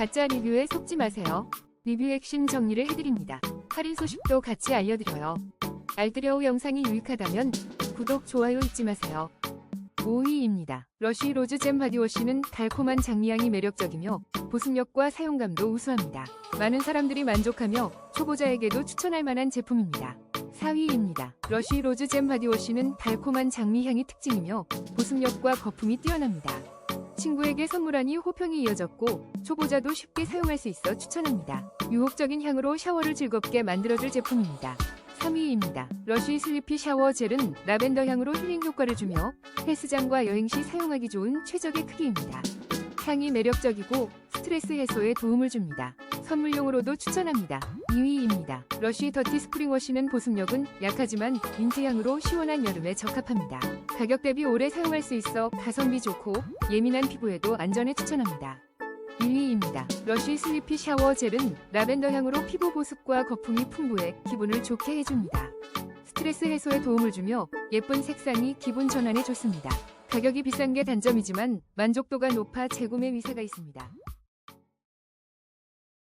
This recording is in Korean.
가짜 리뷰에 속지 마세요. 리뷰 핵심 정리를 해드립니다. 할인 소식도 같이 알려드려요. 알뜰여우 영상이 유익하다면 구독, 좋아요 잊지 마세요. 5위입니다. 러쉬 로즈잼 바디워시는 달콤한 장미향이 매력적이며 보습력과 사용감도 우수합니다. 많은 사람들이 만족하며 초보자에게도 추천할 만한 제품입니다. 4위입니다. 러쉬 로즈잼 바디워시는 달콤한 장미향이 특징이며 보습력과 거품이 뛰어납니다. 친구에게 선물하니 호평이 이어졌고 초보자도 쉽게 사용할 수 있어 추천합니다. 유혹적인 향으로 샤워를 즐겁게 만들어줄 제품입니다. 3위입니다. 러쉬 슬리피 샤워 젤은 라벤더 향으로 힐링 효과를 주며 헬스장과 여행 시 사용하기 좋은 최적의 크기입니다. 향이 매력적이고 스트레스 해소에 도움을 줍니다. 선물용으로도 추천합니다. 2위입니다. 러쉬 더티 스프링 워시는 보습력은 약하지만 민트향으로 시원한 여름에 적합합니다. 가격 대비 오래 사용할 수 있어 가성비 좋고 예민한 피부에도 안전에 추천합니다. 1위입니다. 러쉬 슬리피 샤워 젤은 라벤더 향으로 피부 보습과 거품이 풍부해 기분을 좋게 해줍니다. 스트레스 해소에 도움을 주며 예쁜 색상이 기분 전환에 좋습니다. 가격이 비싼 게 단점이지만 만족도가 높아 재구매 위세가 있습니다.